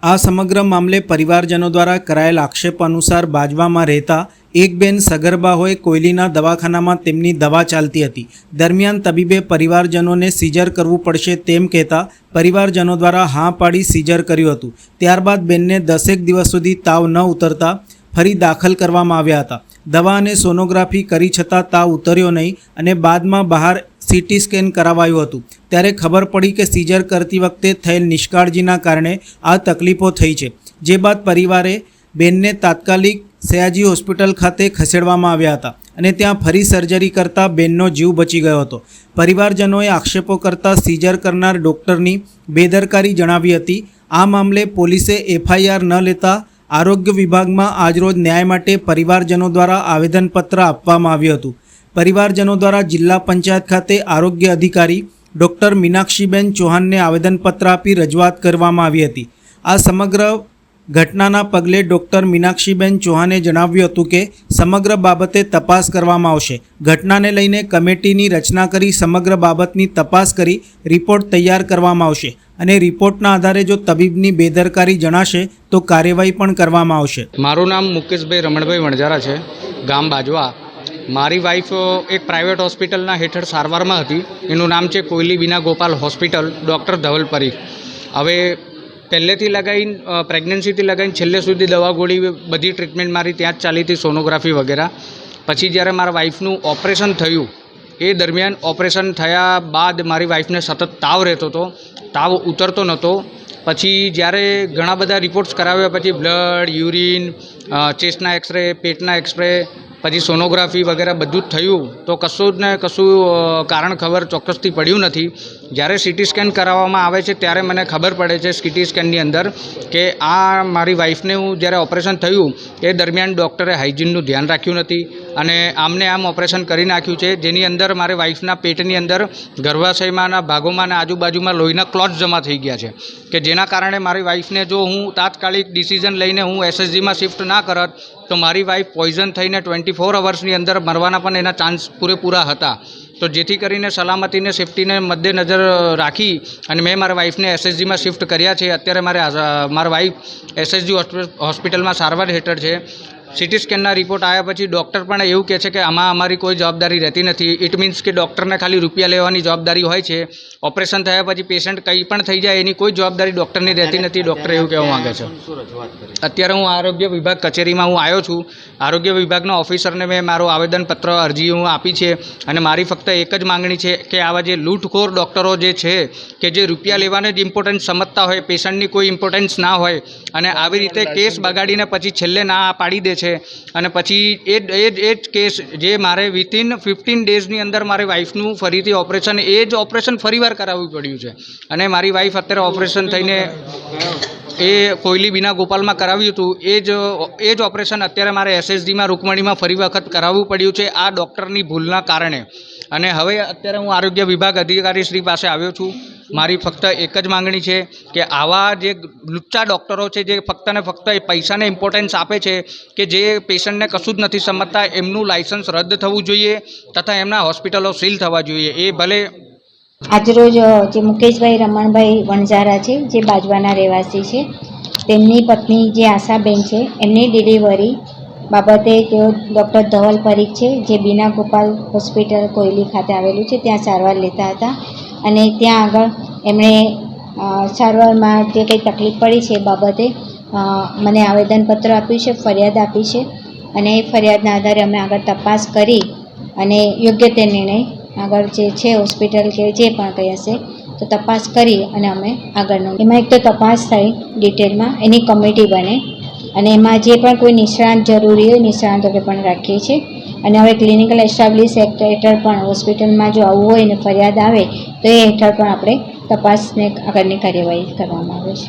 આ સમગ્ર મામલે પરિવારજનો દ્વારા કરાયેલ આક્ષેપ અનુસાર બાજવામાં રહેતા એક બેન સગર્ભા હોય કોયલીના દવાખાનામાં તેમની દવા ચાલતી હતી. દરમિયાન તબીબે પરિવારજનોને સીઝર કરવું પડશે તેમ કહેતા પરિવારજનો દ્વારા હા પાડી સીઝર કર્યું હતું. ત્યારબાદ બેનને દસેક દિવસ સુધી તાવ ન ઉતરતા ફરી દાખલ કરવામાં આવ્યા હતા. દવા અને સોનોગ્રાફી કરી છતાં તાવ ઉતર્યો નહીં અને બાદમાં બહાર સીટી સ્કેન કરાવાયું હતું. ત્યારે ખબર પડી કે સીઝર કરતી વખતે થયેલ નિષ્કાળજીના કારણે આ તકલીફો થઈ છે. જે બાદ પરિવારે બેનને તાત્કાલિક સયાજી હોસ્પિટલ ખાતે ખસેડવામાં આવ્યા હતા અને ત્યાં ફરી સર્જરી કરતાં બેનનો જીવ બચી ગયો હતો. પરિવારજનોએ આક્ષેપો કરતાં સીઝર કરનાર ડૉક્ટરની બેદરકારી જણાવી હતી. આ મામલે પોલીસે એફઆઈઆર ન લેતા આરોગ્ય વિભાગમાં આજરોજ ન્યાય માટે પરિવારજનો દ્વારા આવેદનપત્ર આપવામાં આવ્યું હતું. પરિવારજનો દ્વારા જિલ્લા પંચાયત ખાતે આરોગ્ય અધિકારી ડૉક્ટર મીનાક્ષીબેન ચૌહાણને આવેદનપત્ર આપી રજૂઆત કરવામાં આવી હતી. આ સમગ્ર ઘટનાના પગલે ડૉક્ટર મીનાક્ષીબેન ચૌહાણે જણાવ્યું હતું કે, સમગ્ર બાબતે તપાસ કરવામાં આવશે. ઘટનાને લઈને કમિટીની રચના કરી સમગ્ર બાબતની તપાસ કરી રિપોર્ટ તૈયાર કરવામાં આવશે અને રિપોર્ટના આધારે જો તબીબની બેદરકારી જણાશે, તો કાર્યવાહી પણ કરવામાં આવશે. મારું નામ મુકેશભાઈ રમણભાઈ વણજારા છે, ગામ બાજવા. મારી વાઈફ એક પ્રાઇવેટ હોસ્પિટલના હેઠળ સારવારમાં હતી. એનું નામ છે કોયલી બીના ગોપાલ હોસ્પિટલ ડૉક્ટર ધવલ પરી હવે પહેલેથી લગાવીને પ્રેગ્નન્સીથી લગાવીને છેલ્લે સુધી દવા ગોળી બધી ટ્રીટમેન્ટ મારી ત્યાં જ ચાલી હતી સોનોગ્રાફી વગેરે. પછી જ્યારે મારા વાઈફનું ઓપરેશન થયું, એ દરમિયાન ઓપરેશન થયા બાદ મારી વાઈફને સતત તાવ રહેતો હતો. તાવ ઉતરતો નહોતો. પછી જ્યારે ઘણા બધા રિપોર્ટ્સ કરાવ્યા, પછી બ્લડ યુરિન ચેસ્ટના એક્સરે પેટના એક્સરે પછી સોનોગ્રાફી વગેરે બધું જ થયું, તો કશું જ ને કશું કારણ ખબર ચોક્કસથી પડ્યું નથી. જ્યારે સિટી સ્કેન કરાવવામાં આવે છે ત્યારે મને ખબર પડે છે સિટી સ્કેનની અંદર કે આ મારી વાઈફને હું જ્યારે ઓપરેશન થયું, એ દરમિયાન ડૉક્ટરે હાઇજીનનું ધ્યાન રાખ્યું નથી અને આમને આમ ઓપરેશન કરી નાખ્યું છે, જેની અંદર મારી વાઈફના પેટની અંદર ગર્ભાશયમાંના ભાગોમાં અને આજુબાજુમાં લોહીના ક્લોથ જમા થઈ ગયા છે. કે જેના કારણે મારી વાઈફને જો હું તાત્કાલિક ડિસિઝન લઈને હું એસએસજીમાં શિફ્ટ ના કરત તો મારી વાઈફ પોઈઝન થઈને ટ્વેન્ટી ફોર અવર્સની અંદર મરવાના પણ એના ચાન્સ પૂરેપૂરા હતા. તો જેથી કરીને સલામતીને સેફટીને મદ્દેનજર રાખી અને મેં મારા વાઈફને એસએસજીમાં શિફ્ટ કર્યા છે. અત્યારે મારે મારા વાઈફ એસએસજી હોસ્પિટલમાં સારવાર હેઠળ છે. સિટી સ્કેનના રિપોર્ટ આવ્યા પછી ડૉક્ટર પણ એવું કહે છે કે આમાં અમારી કોઈ જવાબદારી રહેતી નથી. ઇટ મીન્સ કે ડૉક્ટરને ખાલી રૂપિયા લેવાની જવાબદારી હોય છે. ઓપરેશન થયા પછી પેશન્ટ કંઈ પણ થઈ જાય એની કોઈ જવાબદારી ડૉક્ટરની રહેતી નથી. ડૉક્ટર એવું કહેવા માંગે છે. અત્યારે હું આરોગ્ય વિભાગ કચેરીમાં હું આવ્યો છું. આરોગ્ય વિભાગના ઓફિસરને મેં મારું આવેદનપત્ર અરજી હું આપી છે અને મારી ફક્ત એક જ માંગણી છે કે આવા જે લૂંટખોર ડૉક્ટરો જે છે કે જે રૂપિયા લેવાને જ ઇમ્પોર્ટન્સ સમજતા હોય પેશન્ટની કોઈ ઇમ્પોર્ટન્સ ના હોય અને આવી રીતે કેસ બગાડીને પછી છેલ્લે ના પાડી દે છે. અને પછી એ એ એ જ કેસ જે મારે વિથિન ફિફ્ટીન ડેઝની અંદર મારી વાઈફનું ફરીથી ઓપરેશન એ જ ઓપરેશન ફરીવાર કરાવવું પડ્યું છે. અને મારી વાઈફ અત્યારે ઓપરેશન થઈને એ કોયલી બીના ગોપાલમાં કરાવ્યું હતું. એ જ એ જ ઓપરેશન અત્યારે મારે એસએસડીમાં રૂકમણીમાં ફરી વખત કરાવવું પડ્યું છે આ ડૉક્ટરની ભૂલના કારણે. અને હવે અત્યારે હું આરોગ્ય વિભાગ અધિકારી શ્રી પાસે આવ્યો છું. મારી ફક્ત એક જ માંગણી છે કે આવા જે લુચ્ચા ડૉક્ટરો છે, જે ફક્ત ને ફક્ત એ પૈસાને ઇમ્પોર્ટન્સ આપે છે કે જે પેશન્ટને કશું જ નથી સમજતા, એમનું લાયસન્સ રદ થવું જોઈએ તથા એમના હોસ્પિટલો સીલ થવા જોઈએ. એ ભલે આજરોજ જે મુકેશભાઈ, રમણભાઈ વણઝારા છે, જે બાજવાના રહેવાસી છે, તેમની પત્ની જે આશાબેન છે, એમની ડિલિવરી બાબતે તેઓ ડૉક્ટર ધવલ પરીખ છે, જે બીના ગોપાલ હોસ્પિટલ કોયલી ખાતે આવેલું છે, ત્યાં સારવાર લેતા હતા. અને ત્યાં આગળ એમણે સારવારમાં જે કંઈ તકલીફ પડી છે એ બાબતે મને આવેદનપત્ર આપ્યું છે, ફરિયાદ આપી છે અને એ ફરિયાદના આધારે અમે આગળ તપાસ કરી અને યોગ્ય તે નિર્ણય આગળ જે છે, હોસ્પિટલ કે જે પણ કંઈ હશે, તો તપાસ કરી અને અમે આગળનો એમાં એક તો તપાસ થઈ ડિટેલમાં, એની કમિટી બને અને એમાં જે પણ કોઈ નિષ્ણાંત જરૂરી હોય નિષ્ણાંતોને પણ રાખીએ છીએ. અને હવે ક્લિનિકલ એસ્ટાબ્લિશ એક્ટ હેઠળ પણ હોસ્પિટલમાં જો આવવું હોય ને ફરિયાદ આવે, તો એ હેઠળ પણ આપણે તપાસને આગળની કાર્યવાહી કરવામાં આવે છે.